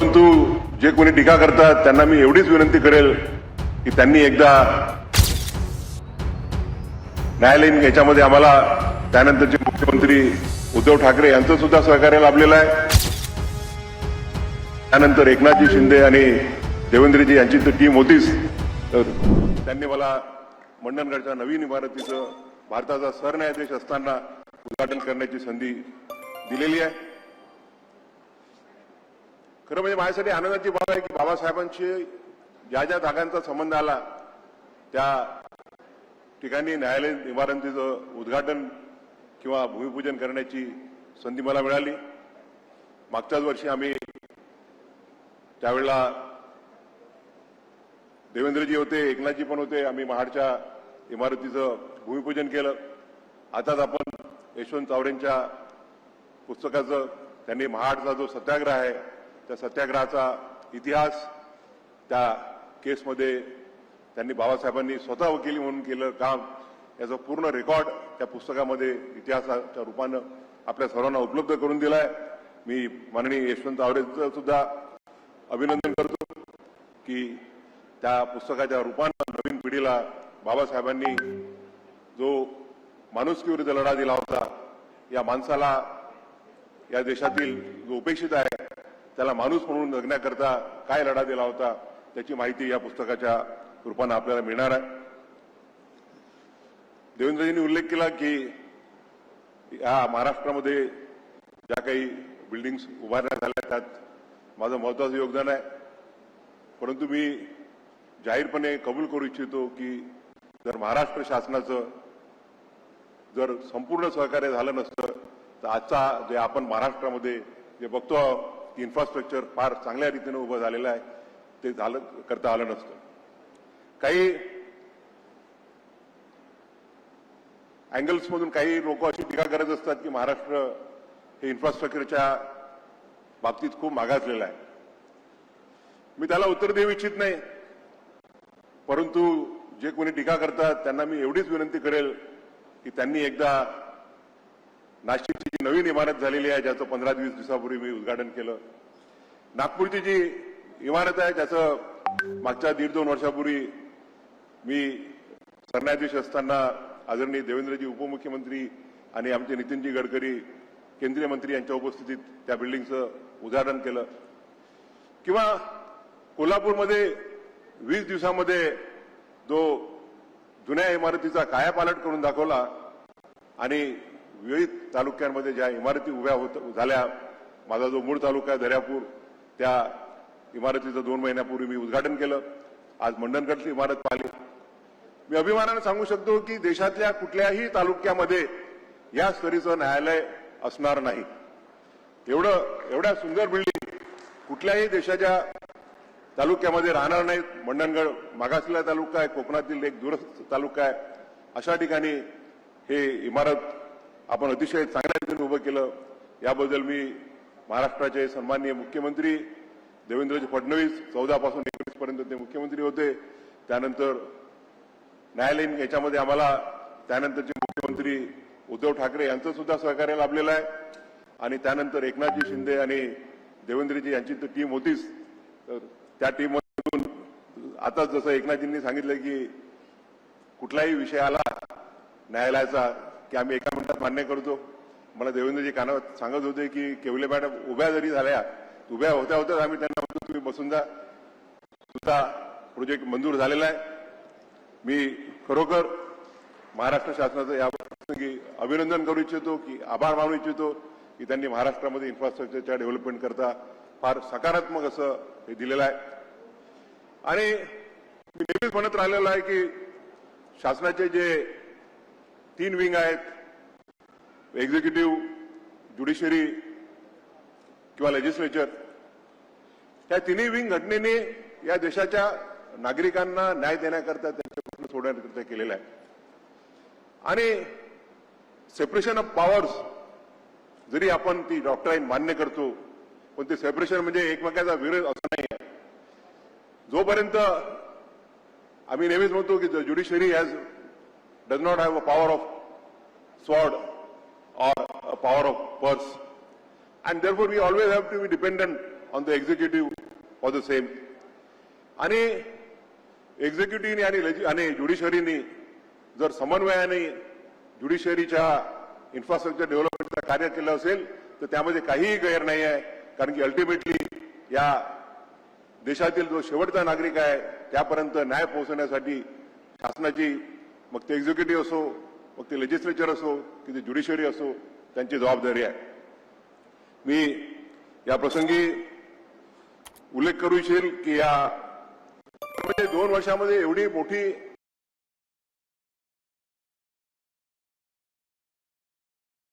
परंतु जे कोणी टीका करतात त्यांना मी एवढीच विनंती करेल की त्यांनी एकदा न्यायालयीन याच्यामध्ये आम्हाला त्यानंतरचे मुख्यमंत्री उद्धव ठाकरे यांचं सुद्धा सहकार्य लाभलेलं आहे. त्यानंतर एकनाथजी शिंदे आणि देवेंद्रजी यांची तर टीम होतीच. तर त्यांनी मला मंडणगडच्या नवीन इमारतीचं भारताचा सरन्यायाधीश असताना उद्घाटन करण्याची संधी दिलेली आहे. खरं म्हणजे माझ्यासाठी आनंदाची बाब आहे की बाबासाहेबांशी ज्या ज्या जागांचा संबंध आला त्या ठिकाणी न्यायालयीन इमारतीचं उद्घाटन किंवा भूमिपूजन करण्याची संधी मला मिळाली. मागच्याच वर्षी आम्ही त्यावेळेला देवेंद्रजी होते एकनाथजी पण होते आम्ही महाडच्या इमारतीचं भूमिपूजन केलं. आताच आपण यशवंत चावरेंच्या पुस्तकाचं त्यांनी महाडचा जो सत्याग्रह आहे त्या सत्याग्रहाचा इतिहास त्या केसमध्ये त्यांनी बाबासाहेबांनी स्वतः वकिली म्हणून केलं काम याचं पूर्ण रेकॉर्ड त्या पुस्तकामध्ये इतिहासाच्या रूपानं आपल्या सर्वांना उपलब्ध करून दिलाय. मी माननीय यशवंत आवरेचं सुद्धा अभिनंदन करतो की त्या पुस्तकाच्या रूपानं नवीन पिढीला बाबासाहेबांनी जो माणुसकीविरुद्ध लढा दिला होता या माणसाला या देशातील जो उपेक्षित आहे त्याला माणूस म्हणून जगण्याकरता काय लढा दिला होता त्याची माहिती या पुस्तकाच्या रूपानं आपल्याला मिळणार आहे. देवेंद्रजींनी उल्लेख केला की या महाराष्ट्रामध्ये ज्या काही बिल्डिंग्स उभारण्यात आल्या त्यात माझं महत्वाचं योगदान आहे. परंतु मी जाहीरपणे कबूल करू इच्छितो की जर महाराष्ट्र शासनाचं जर संपूर्ण सहकार्य झालं नसतं तर आजचा जे आपण महाराष्ट्रामध्ये जे बघतो इन्फ्रास्ट्रक्चर फार चांगल्या रीतीनं उभं झालेलं आहे. ते झालं करता आलं नसतं. काही अँगल्समधून काही लोक अशी टीका करत असतात की महाराष्ट्र हे इन्फ्रास्ट्रक्चरच्या बाबतीत खूप मागासलेलं आहे. मी त्याला उत्तर देऊ इच्छित नाही. परंतु जे कोणी टीका करतात त्यांना मी एवढीच विनंती करेल की त्यांनी एकदा नाशिकची जी नवीन इमारत झालेली आहे ज्याचं पंधरा वीस दिवसापूर्वी मी उद्घाटन केलं. नागपूरची जी इमारत आहे त्याचं मागच्या दीड दोन वर्षापूर्वी मी सरन्यायाधीश असताना आदरणीय देवेंद्रजी उपमुख्यमंत्री आणि आमचे नितीनजी गडकरी केंद्रीय मंत्री यांच्या उपस्थितीत त्या बिल्डिंगचं उद्घाटन केलं. किंवा कोल्हापूरमध्ये वीस दिवसामध्ये जो जुन्या इमारतीचा कायापालट करून दाखवला आणि विविध तालुक्यांमध्ये ज्या इमारती उभ्या होत झाल्या माझा जो मूळ तालुका आहे दर्यापूर त्या इमारतीचं दोन महिन्यापूर्वी मी उद्घाटन केलं. आज मंडणगडची इमारत पाहिली. मी अभिमानानं सांगू शकतो की देशातल्या कुठल्याही तालुक्यामध्ये या स्तरीचं न्यायालय असणार नाही. एवढं एवढ्या सुंदर बिल्डिंग कुठल्याही देशाच्या तालुक्यामध्ये राहणार नाहीत. मंडणगड मागासलेला तालुका आहे कोकणातील एक दूरस्थ तालुका आहे. अशा ठिकाणी हे इमारत आपण अतिशय चांगल्या रीतीने उभं केलं. याबद्दल मी महाराष्ट्राचे सन्माननीय मुख्यमंत्री देवेंद्रजी फडणवीस चौदापासून एकवीसपर्यंत पर्यंत ते मुख्यमंत्री होते. त्यानंतर न्यायालयीन याच्यामध्ये आम्हाला त्यानंतरचे मुख्यमंत्री उद्धव ठाकरे यांचं सुद्धा सहकार्य लाभलेलं आहे. आणि त्यानंतर एकनाथजी शिंदे आणि देवेंद्रजी यांची तर टीम होतीच. तर त्या टीममधून आता जसं एकनाथजींनी सांगितलं की कुठलाही विषय आला न्यायालयाचा की आम्ही एका मिनिटात मान्य करतो. मला देवेंद्रजी कानावर सांगत होते की केवले मॅडम उभ्या जरी झाल्या उभ्या होत्या होत्याच आम्ही त्यांना म्हणतो तुम्ही बसून जा. तुझा प्रोजेक्ट मंजूर झालेला आहे. मी खरोखर महाराष्ट्र शासनाचं या प्रसंगी अभिनंदन करू इच्छितो की आभार मानू इच्छितो की त्यांनी महाराष्ट्रामध्ये इन्फ्रास्ट्रक्चरच्या डेव्हलपमेंट करता फार सकारात्मक असं हे दिलेलं आहे. आणि मी नेहमीच म्हणत राहिलेलो आहे की शासनाचे जे तीन विंग आहेत. एक्झिक्युटिव्ह ज्युडिशरी किंवा लेजिस्लेचर त्या तिन्ही विंग घटनेने या देशाच्या नागरिकांना न्याय देण्याकरता त्यांचे प्रश्न सोडण्याकरता केलेला आहे. आणि सेपरेशन ऑफ पॉवर्स जरी आपण ती डॉक्टराईन मान्य करतो पण ते सेपरेशन म्हणजे एकमेकाचा विरोध असं नाही आहे. जोपर्यंत आम्ही नेहमीच म्हणतो की judiciary has does not have a power of sword or a power of purse. And therefore, we always have to be dependent on the executive for the same आणि एक्झिक्युटिव्हनी आणि आणि ज्युडिशरीनी जर समन्वयाने ज्युडिशरीच्या इन्फ्रास्ट्रक्चर डेव्हलपमेंटचं कार्य केलं असेल तर त्यामध्ये काहीही गैर नाही आहे कारण की अल्टिमेटली या देशातील जो शेवटचा नागरिक आहे त्यापर्यंत न्याय पोहोचवण्यासाठी शासनाची मग ते एक्झिक्युटिव्ह असो मग ते लेजिस्लेचर असो की ते ज्युडिशरी असो त्यांची जबाबदारी आहे. मी या प्रसंगी उल्लेख करू इच्छेल की या म्हणजे दोन वर्षामध्ये एवढी मोठी